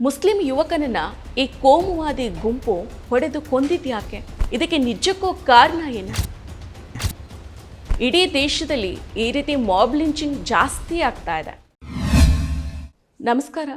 Muslim ಯುವಕನನ್ನ ಈ ಕೋಮುವಾದಿ ಗುಂಪು ಹೊಡೆದು ಕೊಂದಿದ್ಯಾಕೆ ಇದಕ್ಕೆ ನಿಜಕ್ಕೂ ಕಾರಣ ಏನು? ಇಡೀ ದೇಶದಲ್ಲಿ ಈ ರೀತಿ ಮಾಬ್ ಲಿಂಚಿಂಗ್ ಜಾಸ್ತಿ ಆಗ್ತಾ ಇದೆ. ನಮಸ್ಕಾರ.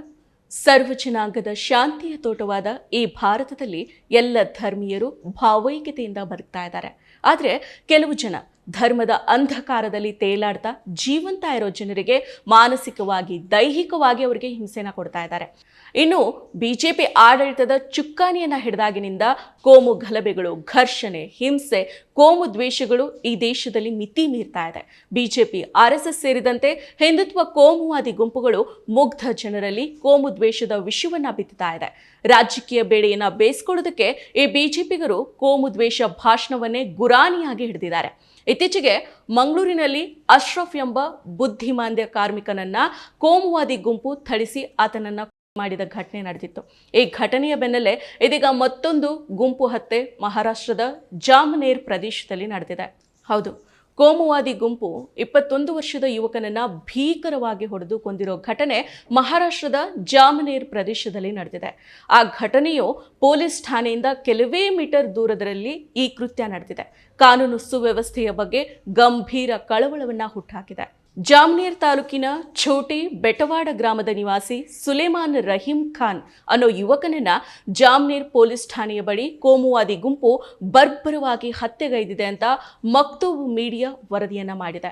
ಸರ್ವ ಜನಾಂಗದ ಶಾಂತಿಯ ತೋಟವಾದ ಈ ಭಾರತದಲ್ಲಿ ಎಲ್ಲ ಧರ್ಮೀಯರು ಭಾವೈಕ್ಯತೆಯಿಂದ ಬದುಕ್ತಾ ಇದ್ದಾರೆ. ಆದರೆ ಕೆಲವು ಜನ ಧರ್ಮದ ಅಂಧಕಾರದಲ್ಲಿ ತೇಲಾಡ್ತಾ ಜೀವಂತ ಇರೋ ಜನರಿಗೆ ಮಾನಸಿಕವಾಗಿ, ದೈಹಿಕವಾಗಿ ಅವರಿಗೆ ಹಿಂಸೆನ ಕೊಡ್ತಾ ಇದ್ದಾರೆ. ಇನ್ನು ಬಿಜೆಪಿ ಆಡಳಿತದ ಚುಕ್ಕಾಣಿಯನ್ನ ಹಿಡಿದಾಗಿನಿಂದ ಕೋಮು ಗಲಭೆಗಳು, ಘರ್ಷಣೆ, ಹಿಂಸೆ, ಕೋಮು ದ್ವೇಷಗಳು ಈ ದೇಶದಲ್ಲಿ ಮಿತಿ ಮೀರ್ತಾ ಇದೆ. ಬಿಜೆಪಿ, ಆರ್ ಎಸ್ ಎಸ್ ಸೇರಿದಂತೆ ಹಿಂದುತ್ವ ಕೋಮುವಾದಿ ಗುಂಪುಗಳು ಮುಗ್ಧ ಜನರಲ್ಲಿ ಕೋಮು ದ್ವೇಷದ ವಿಷಯವನ್ನ ಬಿತ್ತುತ್ತಾ ಇದೆ. ರಾಜಕೀಯ ಬೇಳೆಯನ್ನ ಬೇಯಿಸ್ಕೊಳ್ಳೋದಕ್ಕೆ ಈ ಬಿಜೆಪಿಗರು ಕೋಮು ದ್ವೇಷ ಭಾಷಣವನ್ನೇ ಗುರಾಣಿಯಾಗಿ ಹಿಡಿದಿದ್ದಾರೆ. ಇತ್ತೀಚೆಗೆ ಮಂಗಳೂರಿನಲ್ಲಿ ಅಶ್ರಫ್ ಎಂಬ ಬುದ್ಧಿಮಾಂದ್ಯ ಕಾರ್ಮಿಕನನ್ನ ಕೋಮುವಾದಿ ಗುಂಪು ಥಳಿಸಿ ಆತನನ್ನ ಮಾಡಿದ ಘಟನೆ ನಡೆದಿತ್ತು. ಈ ಘಟನೆಯ ಬೆನ್ನಲ್ಲೇ ಇದೀಗ ಮತ್ತೊಂದು ಗುಂಪು ಹತ್ಯೆ ಮಹಾರಾಷ್ಟ್ರದ ಜಾಮನೇರ್ ಪ್ರದೇಶದಲ್ಲಿ ನಡೆದಿದೆ. ಹೌದು. ಕೋಮುವಾದಿ ಗುಂಪು ಇಪ್ಪತ್ತೊಂದು ವರ್ಷದ ಯುವಕನನ್ನ ಭೀಕರವಾಗಿ ಹೊಡೆದು ಕೊಂದಿರೋ ಘಟನೆ ಮಹಾರಾಷ್ಟ್ರದ ಜಾಮನೇರ್ ಪ್ರದೇಶದಲ್ಲಿ ನಡೆದಿದೆ. ಆ ಘಟನೆಯು ಪೊಲೀಸ್ ಠಾಣೆಯಿಂದ ಕೆಲವೇ ಮೀಟರ್ ದೂರದಲ್ಲಿ ಈ ಕೃತ್ಯ ನಡೆದಿದೆ. ಕಾನೂನು ಸುವ್ಯವಸ್ಥೆಯ ಬಗ್ಗೆ ಗಂಭೀರ ಕಳವಳವನ್ನ ಹುಟ್ಟುಹಾಕಿದೆ ಜಾಮ್ನೇರ್ ತಾಲೂಕಿನ ಛೋಟೆ ಬೆಟವಾಡ ಗ್ರಾಮದ ನಿವಾಸಿ ಸುಲೇಮಾನ್ ರಹೀಂ ಖಾನ್ ಅನ್ನೋ ಯುವಕನನ್ನ ಜಾಮ್ನೇರ್ ಪೊಲೀಸ್ ಠಾಣೆಯ ಬಳಿ ಕೋಮುವಾದಿ ಗುಂಪು ಬರ್ಬರವಾಗಿ ಹತ್ಯೆಗೈದಿದೆ ಅಂತ ಮಕ್ತೂಬ್ ಮೀಡಿಯಾ ವರದಿಯನ್ನ ಮಾಡಿದೆ.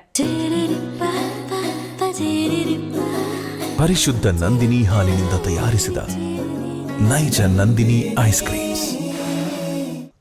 ಪರಿಶುದ್ಧ ನಂದಿನಿ ಹಾಲಿನಿಂದ ತಯಾರಿಸಿದ ನೈಜ ನಂದಿನಿ ಐಸ್ ಕ್ರೀಮ್ಸ್.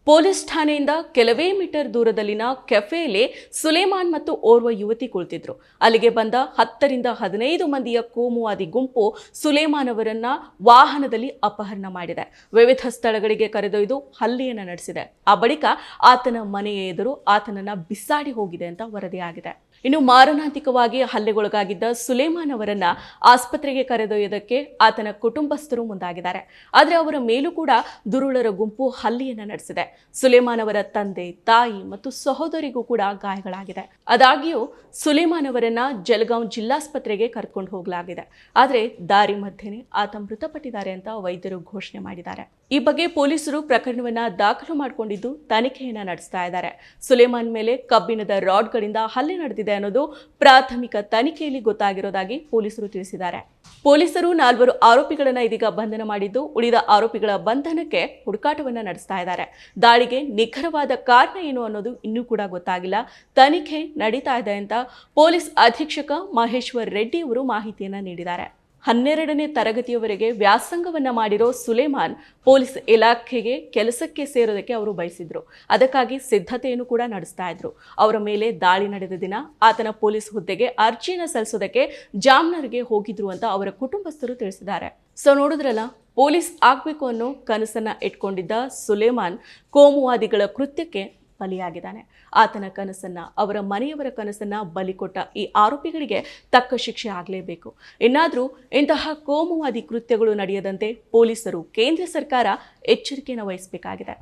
ಪೊಲೀಸ್ ಠಾಣೆಯಿಂದ ಕೆಲವೇ ಮೀಟರ್ ದೂರದಲ್ಲಿನ ಕೆಫೆಯಲ್ಲಿ ಸುಲೇಮಾನ್ ಮತ್ತು ಓರ್ವ ಯುವತಿ ಕುಳಿತಿದ್ರು. ಅಲ್ಲಿಗೆ ಬಂದ ಹತ್ತರಿಂದ ಹದಿನೈದು ಮಂದಿಯ ಕೋಮುವಾದಿ ಗುಂಪು ಸುಲೇಮಾನ್ ಅವರನ್ನ ವಾಹನದಲ್ಲಿ ಅಪಹರಣ ಮಾಡಿದೆ. ವಿವಿಧ ಸ್ಥಳಗಳಿಗೆ ಕರೆದೊಯ್ದು ಹಲ್ಲೆಯನ್ನು ನಡೆಸಿದೆ. ಆ ಬಳಿಕ ಆತನ ಮನೆಯ ಎದುರು ಆತನನ್ನ ಬಿಸಾಡಿ ಹೋಗಿದೆ ಅಂತ ವರದಿಯಾಗಿದೆ ಇನ್ನು ಮಾರಣಾಂತಿಕವಾಗಿ ಹಲ್ಲೆಗೊಳಗಾಗಿದ್ದ ಸುಲೇಮಾನ್ ಅವರನ್ನ ಆಸ್ಪತ್ರೆಗೆ ಕರೆದೊಯ್ಯೋದಕ್ಕೆ ಆತನ ಕುಟುಂಬಸ್ಥರು ಮುಂದಾಗಿದ್ದಾರೆ. ಆದರೆ ಅವರ ಮೇಲೂ ಕೂಡ ದುರುಳರ ಗುಂಪು ಹಲ್ಲೆಯನ್ನ ನಡೆಸಿದೆ. ಸುಲೇಮಾನ್ ಅವರ ತಂದೆ, ತಾಯಿ ಮತ್ತು ಸಹೋದರಿಗೂ ಕೂಡ ಗಾಯಗಳಾಗಿದೆ. ಆದಾಗ್ಯೂ ಸುಲೇಮಾನ್ ಅವರನ್ನ ಜಲಗಾಂವ್ ಜಿಲ್ಲಾಸ್ಪತ್ರೆಗೆ ಕರ್ಕೊಂಡು ಹೋಗಲಾಗಿದೆ. ಆದರೆ ದಾರಿ ಮಧ್ಯೆನೇ ಆತ ಮೃತಪಟ್ಟಿದ್ದಾರೆ ಅಂತ ವೈದ್ಯರು ಘೋಷಣೆ ಮಾಡಿದ್ದಾರೆ. ಈ ಬಗ್ಗೆ ಪೊಲೀಸರು ಪ್ರಕರಣವನ್ನ ದಾಖಲು ಮಾಡಿಕೊಂಡಿದ್ದು ತನಿಖೆಯನ್ನು ನಡೆಸ್ತಾ ಇದ್ದಾರೆ. ಸುಲೇಮಾನ್ ಮೇಲೆ ಕಬ್ಬಿಣದ ರಾಡ್ಗಳಿಂದ ಹಲ್ಲೆ ನಡೆದಿದೆ ಅನ್ನೋದು ಪ್ರಾಥಮಿಕ ತನಿಖೆಯಲ್ಲಿ ಗೊತ್ತಾಗಿರೋದಾಗಿ ಪೊಲೀಸರು ತಿಳಿಸಿದ್ದಾರೆ. ಪೊಲೀಸರು ನಾಲ್ವರು ಆರೋಪಿಗಳನ್ನು ಇದೀಗ ಬಂಧನ ಮಾಡಿದ್ದು, ಉಳಿದ ಆರೋಪಿಗಳ ಬಂಧನಕ್ಕೆ ಹುಡುಕಾಟವನ್ನ ನಡೆಸ್ತಾ ಇದ್ದಾರೆ. ದಾಳಿಗೆ ನಿಖರವಾದ ಕಾರಣ ಏನು ಅನ್ನೋದು ಇನ್ನೂ ಕೂಡ ಗೊತ್ತಾಗಿಲ್ಲ. ತನಿಖೆ ನಡೀತಾ ಇದೆ ಅಂತ ಪೊಲೀಸ್ ಅಧೀಕ್ಷಕ ಮಹೇಶ್ವರ್ ರೆಡ್ಡಿ ಅವರು ಮಾಹಿತಿಯನ್ನ ನೀಡಿದ್ದಾರೆ. ಹನ್ನೆರಡನೇ ತರಗತಿಯವರೆಗೆ ವ್ಯಾಸಂಗವನ್ನು ಮಾಡಿರೋ ಸುಲೇಮಾನ್ ಪೊಲೀಸ್ ಇಲಾಖೆಗೆ ಕೆಲಸಕ್ಕೆ ಸೇರೋದಕ್ಕೆ ಅವರು ಬಯಸಿದ್ರು. ಅದಕ್ಕಾಗಿ ಸಿದ್ಧತೆಯನ್ನು ಕೂಡ ನಡೆಸ್ತಾ ಇದ್ರು. ಅವರ ಮೇಲೆ ದಾಳಿ ನಡೆದ ದಿನ ಆತನ ಪೊಲೀಸ್ ಹುದ್ದೆಗೆ ಅರ್ಜಿಯನ್ನು ಸಲ್ಲಿಸೋದಕ್ಕೆ ಜಾಮ್ನರ್ಗೆ ಹೋಗಿದ್ರು ಅಂತ ಅವರ ಕುಟುಂಬಸ್ಥರು ತಿಳಿಸಿದ್ದಾರೆ. ಸೊ ನೋಡಿದ್ರಲ್ಲ, ಪೊಲೀಸ್ ಆಗಬೇಕು ಅನ್ನೋ ಕನಸನ್ನು ಇಟ್ಕೊಂಡಿದ್ದ ಸುಲೇಮಾನ್ ಕೋಮುವಾದಿಗಳ ಕೃತ್ಯಕ್ಕೆ ಬಲಿಯಾಗಿದ್ದಾನೆ. ಆತನ ಕನಸನ್ನ, ಅವರ ಮನೆಯವರ ಕನಸನ್ನ ಬಲಿಕೊಟ್ಟ ಈ ಆರೋಪಿಗಳಿಗೆ ತಕ್ಕ ಶಿಕ್ಷೆ ಆಗಲೇಬೇಕು. ಇನ್ನಾದರೂ ಇಂತಹ ಕೋಮುವಾದಿ ಕೃತ್ಯಗಳು ನಡೆಯದಂತೆ ಪೊಲೀಸರು ಕೇಂದ್ರ ಸರ್ಕಾರ ಎಚ್ಚರಿಕೆಯನ್ನು ವಹಿಸಬೇಕಾಗಿದೆ.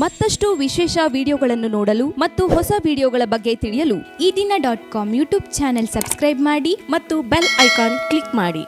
ಮತ್ತಷ್ಟು ವಿಶೇಷ ವಿಡಿಯೋಗಳನ್ನು ನೋಡಲು ಮತ್ತು ಹೊಸ ವಿಡಿಯೋಗಳ ಬಗ್ಗೆ ತಿಳಿಯಲು Ee Dina dot com YouTube channel subscribe ಮಾಡಿ ಮತ್ತು ಬೆಲ್ ಐಕಾನ್ ಕ್ಲಿಕ್ ಮಾಡಿ.